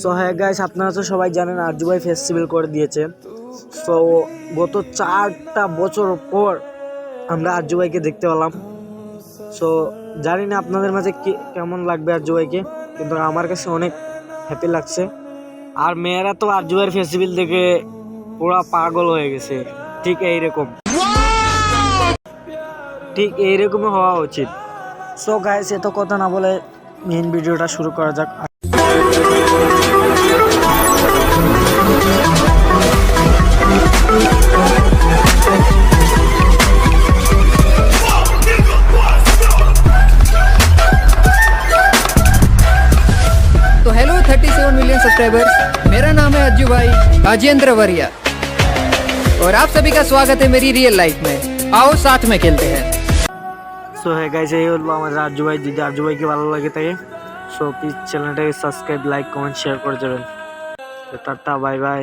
So হ্যাঁ guys আপনারা তো সবাই জানেন আরজু ভাই ফেস্টিভ্যাল করে দিয়েছে। সো গত চারটা বছর পর আমরা আরজু দেখতে পেলাম। সো জানি না আপনাদের মাঝে কেমন লাগবে ভাইকে, কিন্তু আমার কাছে অনেক হ্যাপি লাগছে। আর মেয়েরা তো আরজু ফেস্টিভ্যাল দেখে পুরা পাগল হয়ে গেছে। ঠিক এইরকম। ঠিক এইরকমই হওয়া উচিত। সো গাইস এত কথা না বলে মেইন ভিডিওটা শুরু করা যাক। हेलो 37 मिलियन सब्सक्राइबर्स मेरा नाम है अज्जू भाई राजेंद्र वरिया और आप सभी का स्वागत है मेरी रियल लाइफ में आओ साथ में खेलते हैं সো হ্যাঁ গাইস এই হলো আমাদের আরজু ভাই যদি আরজু ভাইকে ভালো লাগে থাকে সো প্লিজ চ্যানেলটাকে সাবস্ক্রাইব লাইক কমেন্ট শেয়ার করে যাবেন টাটা বাই বাই